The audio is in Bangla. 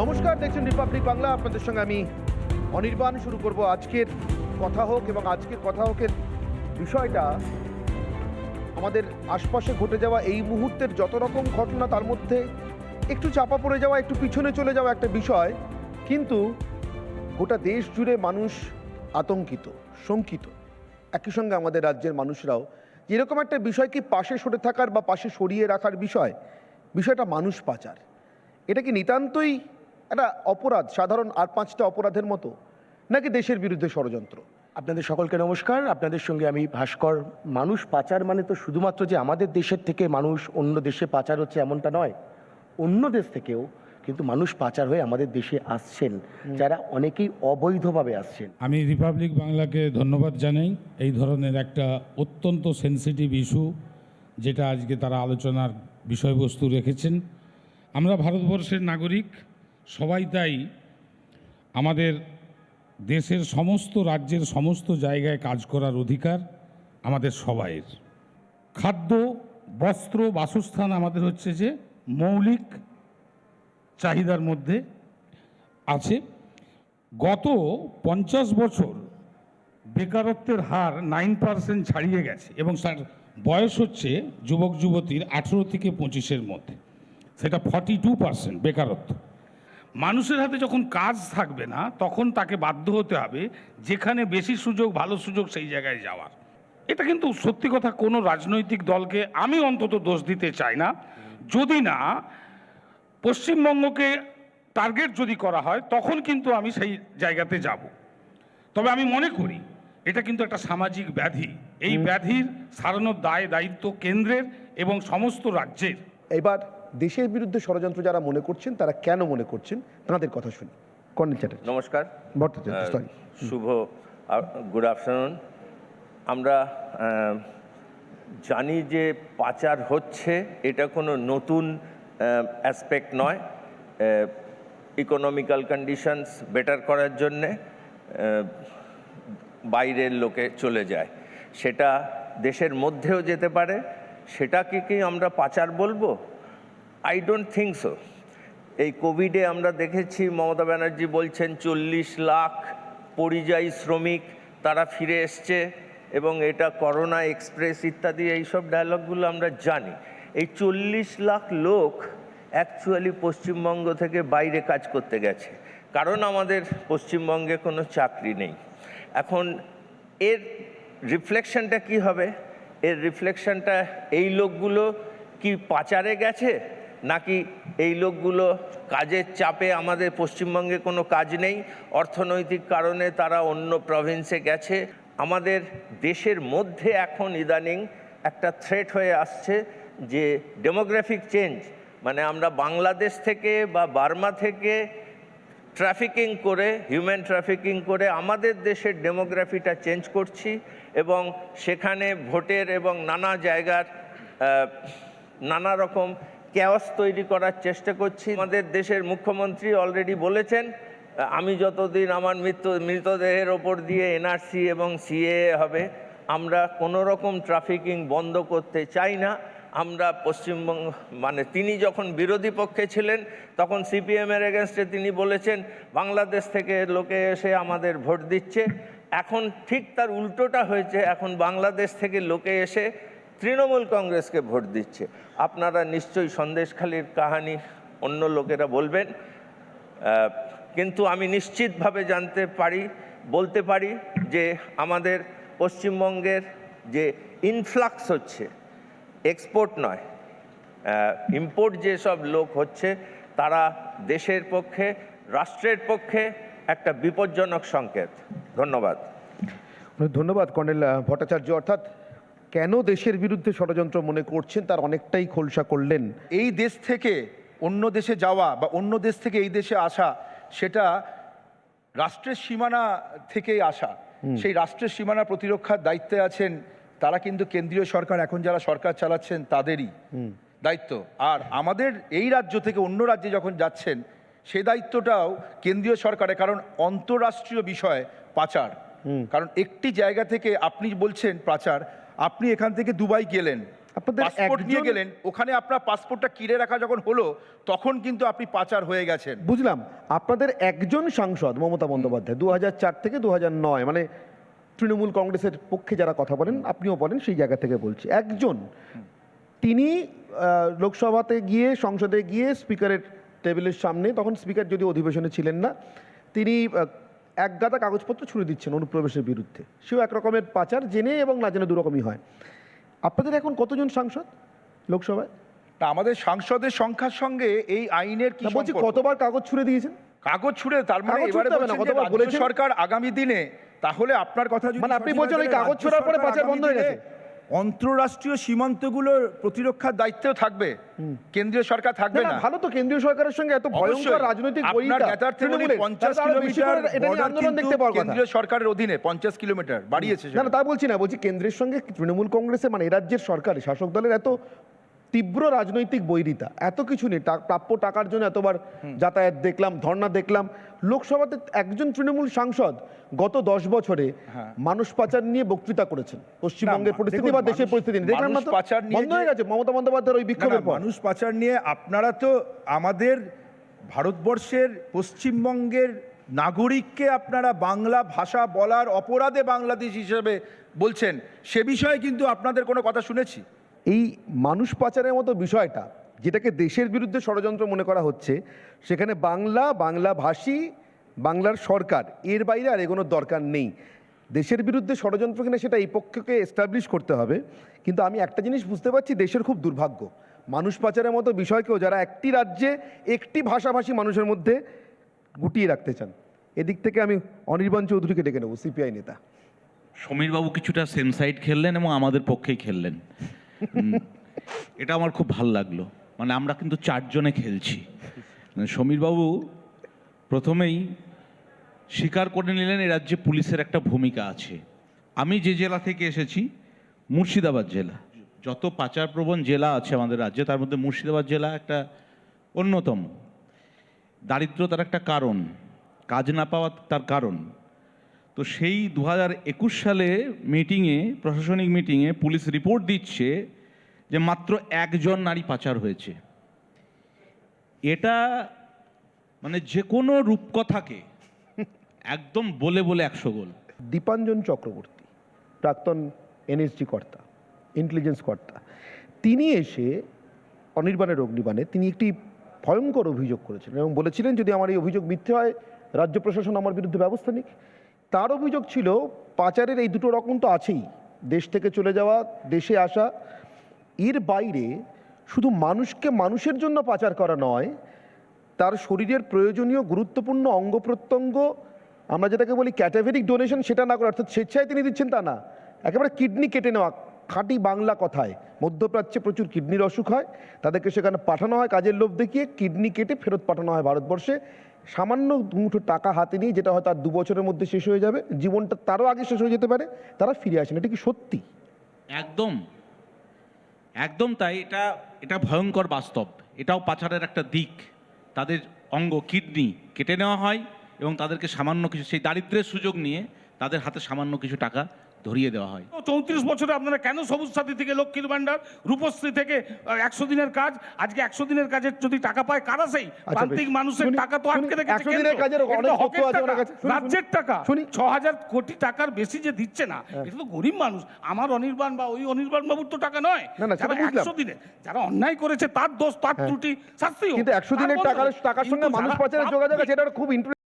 নমস্কার, দেখছেন রিপাবলিক বাংলা আপনাদের সঙ্গে আমি অনির্বাণ শুরু করব আজকের কথা হোক এবং আজকের কথা হোকের বিষয়টা। আমাদের আশপাশে ঘটে যাওয়া এই মুহূর্তের যত রকম ঘটনা, তার মধ্যে একটু চাপা পড়ে যাওয়া, একটু পিছনে চলে যাওয়া একটা বিষয়। কিন্তু গোটা দেশ জুড়ে মানুষ আতঙ্কিত, শঙ্কিত। একই সঙ্গে আমাদের রাজ্যের মানুষরাও। এরকম একটা বিষয় কি পাশে সরে থাকার বা পাশে সরিয়ে রাখার বিষয়, বিষয়টা মানুষ পাচার। এটা কি নিতান্তই একটা অপরাধ সাধারণ আর পাঁচটা অপরাধের মতো নাকি দেশের বিরুদ্ধে ষড়যন্ত্র? আপনাদের সকলকে নমস্কার। আপনাদের সঙ্গে আমি ভাস্কর। মানুষ পাচার মানে তো শুধুমাত্র যে আমাদের দেশের থেকে মানুষ অন্য দেশে পাচার হচ্ছে এমনটা নয় অন্য দেশ থেকেও কিন্তু মানুষ পাচার হয়ে আমাদের দেশে আসছেন যারা অনেকেই অবৈধভাবে আসছেন। আমি রিপাবলিক বাংলাকে ধন্যবাদ জানাই। এই ধরনের একটা অত্যন্ত সেনসিটিভ ইস্যু যেটা আজকে তারা আলোচনার বিষয়বস্তু রেখেছেন। আমরা ভারতবর্ষের নাগরিক সবাই তাই আমাদের দেশের সমস্ত রাজ্যের সমস্ত জায়গায় কাজ করার অধিকার আমাদের সবাইয়ের। খাদ্য, বস্ত্র, বাসস্থান আমাদের হচ্ছে যে মৌলিক চাহিদার মধ্যে আছে। গত পঞ্চাশ বছর বেকারত্বের হার নাইন পার্সেন্ট ছাড়িয়ে গেছে এবং তার বয়স হচ্ছে যুবক যুবতীর আঠেরো থেকে পঁচিশের মধ্যে। সেটা ফর্টি টু পার্সেন্ট বেকারত্ব। মানুষের হাতে যখন কাজ থাকবে না তখন তাকে বাধ্য হতে হবে যেখানে বেশি সুযোগ ভালো সুযোগ সেই জায়গায় যাওয়ার। এটা কিন্তু সত্যি কথা কোনো রাজনৈতিক দলকে আমি অন্তত দোষ দিতে চাই না। যদি না পশ্চিমবঙ্গকে টার্গেট যদি করা হয় তখন কিন্তু আমি সেই জায়গাতে যাব। তবে আমি মনে করি এটা কিন্তু একটা সামাজিক ব্যাধি। এই ব্যাধির সারানোর দায় দায়িত্ব কেন্দ্রের এবং সমস্ত রাজ্যের। এবার দেশের বিরুদ্ধে ষড়যন্ত্র যারা মনে করছেন তারা কেন মনে করছেন? তাদের কথা শুনি। কর্নেল চ্যাটার্জি। নমস্কার। ভট্টাচার্য সরি শুভ গুড আফটারনুন আমরা জানি যে পাচার হচ্ছে এটা কোনো নতুন অ্যাসপেক্ট নয়। ইকোনমিক্যাল কন্ডিশনস বেটার করার জন্যে বাইরের লোকে চলে যায়। সেটা দেশের মধ্যেও যেতে পারে সেটাকে কি আমরা পাচার বলব? আই ডোন্ট থিঙ্ক সো এই কোভিডে আমরা দেখেছি মমতা ব্যানার্জি বলছেন চল্লিশ লাখ পরিযায়ী শ্রমিক তারা ফিরে এসছে এবং এটা করোনা এক্সপ্রেস ইত্যাদি এইসব ডায়লগগুলো আমরা জানি। এই চল্লিশ লাখ লোক অ্যাকচুয়ালি পশ্চিমবঙ্গ থেকে বাইরে কাজ করতে গেছে। কারণ আমাদের পশ্চিমবঙ্গে কোনো চাকরি নেই। এখন এর রিফ্লেকশনটা কি হবে? এর রিফ্লেকশনটা এই লোকগুলো কি পাচারে গেছে? নাকি এই লোকগুলো কাজের চাপে আমাদের পশ্চিমবঙ্গে কোনো কাজ নেই? অর্থনৈতিক কারণে তারা অন্য প্রভিন্সে গেছে। আমাদের দেশের মধ্যে এখন ইদানিং একটা থ্রেট হয়ে আসছে যে ডেমোগ্রাফিক চেঞ্জ মানে আমরা বাংলাদেশ থেকে বা বার্মা থেকে ট্রাফিকিং করে হিউম্যান ট্রাফিকিং করে আমাদের দেশের ডেমোগ্রাফিটা চেঞ্জ করছি এবং সেখানে ভোটের এবং নানা জায়গার নানা রকম ক্যাওস তৈরি করার চেষ্টা করছি। আমাদের দেশের মুখ্যমন্ত্রী অলরেডি বলেছেন, আমি যতদিন আমার মৃত্যু মৃতদেহের ওপর দিয়ে এনআরসি এবং সিএ হবে, আমরা কোনো রকম ট্রাফিকিং বন্ধ করতে চাই না। আমরা পশ্চিমবঙ্গ মানে তিনি যখন বিরোধী পক্ষে ছিলেন, তখন সিপিএমের এগেনস্টে তিনি বলেছেন, বাংলাদেশ থেকে লোকে এসে আমাদের ভোট দিচ্ছে। এখন ঠিক তার উল্টোটা হয়েছে, এখন বাংলাদেশ থেকে লোকে এসে তৃণমূল কংগ্রেসকে ভোট দিচ্ছে। আপনারা নিশ্চয়ই সন্দেশখালির কাহানি অন্য লোকেরা বলবেন। কিন্তু আমি নিশ্চিতভাবে জানতে পারি, বলতে পারি যে আমাদের পশ্চিমবঙ্গের যে ইনফ্লাক্স হচ্ছে এক্সপোর্ট নয় ইম্পোর্ট যেসব লোক হচ্ছে, তারা দেশের পক্ষে, রাষ্ট্রের পক্ষে একটা বিপজ্জনক সংকেত। ধন্যবাদ। ধন্যবাদ কর্নেল ভট্টাচার্য। অর্থাৎ কেন দেশের বিরুদ্ধে ষড়যন্ত্র মনে করছেন? তার অনেকটাই খোলসা করলেন। এই দেশ থেকে অন্য দেশে যাওয়া বা অন্য দেশ থেকে এই দেশে আসা সেটা রাষ্ট্রের সীমানা থেকেই আসা। সেই রাষ্ট্রের সীমানা প্রতিরক্ষার দায়িত্বে আছেন তারা কিন্তু কেন্দ্রীয় সরকার এখন যারা সরকার চালাচ্ছেন তাদেরই দায়িত্ব। আর আমাদের এই রাজ্য থেকে অন্য রাজ্যে যখন যাচ্ছেন সে দায়িত্বটাও কেন্দ্রীয় সরকারের কারণ অন্তরাষ্ট্রীয় বিষয় পাচার। কারণ একটি জায়গা থেকে আপনি বলছেন পাচার আপনি এখান থেকে দুবাই গেলেন আপনাদের পাসপোর্ট নিয়ে একজন- গেলেন ওখানে আপনার পাসপোর্টটা কিনে রাখা যখন হলো তখন কিন্তু আপনি পাচার হয়ে গেছেন। বুঝলাম। আপনাদের একজন সাংসদ মমতা বন্দ্যোপাধ্যায় দু চার থেকে দু নয় মানে তৃণমূল কংগ্রেসের পক্ষে যারা কথা বলেন আপনিও বলেন সেই জায়গা থেকে বলছি। একজন। তিনি লোকসভাতে গিয়ে সংসদে গিয়ে স্পিকারের টেবিলের সামনে তখন স্পিকার যদি অধিবেশনে ছিলেন না তিনি এক গাদা কাগজপত্র ছুড়ে দিচ্ছেন অনুপ্রবেশের বিরুদ্ধে। সেও এক রকমের পাচার জেনে এবং না জেনে দুরকমই হয়। আপনাদের এখন কতজন সাংসদ লোকসভায়? তা আমাদের সাংসদের সংখ্যার সঙ্গে এই আইনের কি বলছি কতবার কাগজ ছুড়ে দিয়েছেন? কাগজ ছুড়ে তার মানে এবারে বলছেন? সরকার আগামী দিনে তাহলে আপনার কথা মানে আপনি বলছেন ওই কাগজ ছোড়ার পরে পাচার বন্ধ হয়ে গেছে? দিনে অন্তর্রাষ্ট্রীয় সীমান্তগুলোর প্রতিরক্ষার দায়িত্ব থাকবে। কেন্দ্রীয় সরকার থাকবে না ভালো তো কেন্দ্রীয় সরকারের সঙ্গে এত ভয়ঙ্কর রাজনৈতিক আপনার বৈরিতা তৃণমূলের, 50 তাহলে আরও বেশি করে কিলোমিটার এটা নিয়ে আন্দোলন দেখতে পাওয়ার কথা কেন্দ্রীয় সরকারের অধীনে পঞ্চাশ কিলোমিটার বাড়িয়েছে না না তা বলছি না বলছি কেন্দ্রের সঙ্গে তৃণমূল কংগ্রেসের মানে এ রাজ্যের সরকার শাসক দলের এত তীব্র রাজনৈতিক বৈরিতা। এত কিছু নেই। প্রাপ্য টাকার জন্য এতবার যাতায়াত দেখলাম ধর্ণা দেখলাম। লোকসভাতে একজন তৃণমূল সাংসদ গত দশ বছরে মানুষ পাচার নিয়ে বক্তৃতা করেছেন। পশ্চিমবঙ্গের পরিস্থিতি বা দেশের পরিস্থিতি দেখলাম না পাচার নিয়ে বন্ধ হয়ে গেছে মমতা বন্দ্যোপাধ্যায়ের ওই বিক্ষোভের মানুষ পাচার নিয়ে আপনারা তো আমাদের ভারতবর্ষের পশ্চিমবঙ্গের নাগরিককে আপনারা বাংলা ভাষা বলার অপরাধে বাংলাদেশ হিসেবে বলছেন সে বিষয়ে কিন্তু আপনাদের কোনো কথা শুনেছি। এই মানুষ পাচারের মতো বিষয়টা, যেটাকে দেশের বিরুদ্ধে ষড়যন্ত্র মনে করা হচ্ছে, সেখানে বাংলা বাংলা ভাষী, বাংলার সরকার, এর বাইরে আর এগোনোর দরকার নেই। দেশের বিরুদ্ধে ষড়যন্ত্র কিনা সেটা এই পক্ষকে এস্টাবলিশ করতে হবে। কিন্তু আমি একটা জিনিস বুঝতে পারছি, দেশের খুব দুর্ভাগ্য। মানুষ পাচারের মতো বিষয়কেও যারা একটি রাজ্যে একটি ভাষাভাষী মানুষের মধ্যে গুটিয়ে রাখতে চান, এদিক থেকে আমি অনির্বাণ চৌধুরীকে ডেকে নেব, সিপিআই নেতা। সমীরবাবু কিছুটা সেম সাইড খেললেন এবং আমাদের পক্ষেই খেললেন। এটা আমার খুব ভালো লাগল। মানে আমরা কিন্তু চারজনে খেলছি। মানে সমীরবাবু প্রথমেই স্বীকার করে নিলেন এ রাজ্যে পুলিশের একটা ভূমিকা আছে। আমি যে জেলা থেকে এসেছি, মুর্শিদাবাদ জেলা। যত পাচারপ্রবণ জেলা আছে আমাদের রাজ্যে, তার মধ্যে মুর্শিদাবাদ জেলা একটা অন্যতম। দারিদ্রতার একটা কারণ। কাজ না পাওয়া তার কারণ। তো সেই দু একুশ সালে মিটিংয়ে প্রশাসনিক মিটিংয়ে পুলিশ রিপোর্ট দিচ্ছে যে মাত্র একজন নারী পাচার হয়েছে। এটা মানে যে কোনো রূপকথাকে একদম বলে বলে একশো গোল। দীপাঞ্জন চক্রবর্তী, প্রাক্তন এনএসজি কর্তা ইন্টেলিজেন্স কর্তা, তিনি এসে অনির্বাণের অগ্নিবাণে তিনি একটি ভয়ঙ্কর অভিযোগ করেছিলেন এবং বলেছিলেন, যদি আমার এই অভিযোগ মিথ্যে হয়, রাজ্য প্রশাসন আমার বিরুদ্ধে ব্যবস্থা নিক। তার অভিযোগ ছিল, পাচারের এই দুটো রকম তো আছেই। দেশ থেকে চলে যাওয়া, দেশে আসা। এর বাইরে শুধু মানুষকে মানুষের জন্য পাচার করা নয়, তার শরীরের প্রয়োজনীয় গুরুত্বপূর্ণ অঙ্গ প্রত্যঙ্গ, আমরা যেটাকে বলি ক্যাটাভেরিক ডোনেশন, সেটা না করে অর্থাৎ স্বেচ্ছায় তিনি দিচ্ছেন তা না। একেবারে কিডনি কেটে নেওয়া, খাঁটি বাংলা কথায়। মধ্যপ্রাচ্যে প্রচুর কিডনির অসুখ হয়, তাদেরকে সেখানে পাঠানো হয়, কাজের লোভ দেখিয়ে কিডনি কেটে ফেরত পাঠানো হয় ভারতবর্ষে। সামান্য মুঠো টাকা হাতে নিয়ে যেটা হয়তো আর দু বছরের মধ্যে শেষ হয়ে যাবে, জীবনটা তারও আগে শেষ হয়ে যেতে পারে, তারা ফিরে আসেন এটা কি সত্যি? একদম। একদম তাই, এটা এটা ভয়ঙ্কর বাস্তব। এটাও পাচারের একটা দিক। তাদের অঙ্গ কিডনি কেটে নেওয়া হয় এবং তাদেরকে সামান্য কিছু, সেই দারিদ্র্যের সুযোগ নিয়ে তাদের হাতে সামান্য কিছু টাকা ধরিয়ে দেওয়া হয়। চৌত্রিশ বছরে আপনারা কেন সবুজ সাথী থেকে লক্ষ্মীর ভান্ডার রূপশ্রী থেকে একশো দিনের কাজ? আজকে একশো দিনের কাজের যদি টাকা পায় কারা সেই আচ্ছা, প্রান্তিক মানুষের টাকা তো আটকে রেখেছে 100 দিনের কেন্দ্র। কাজের এটা অনেক তো তথ্য হকের আছে ওনার টাকা, কাছে। শুনি, শুনি। রাজ্যের টাকা। শুনি। ছ হাজার কোটি টাকার বেশি যে দিচ্ছে না এটা তো গরিব মানুষ। আমার অনির্বাণ বা ওই অনির্বাণ বাবুর তো টাকা নয়। যারা একশো দিনে যারা অন্যায় করেছে তার দোষ তার ত্রুটি শাস্তি কিন্তু একশো দিনের। টাকার টাকার সঙ্গে মানুষ পাচারের যোগাযোগ আছে এটা খুব ইন্টারেস্ট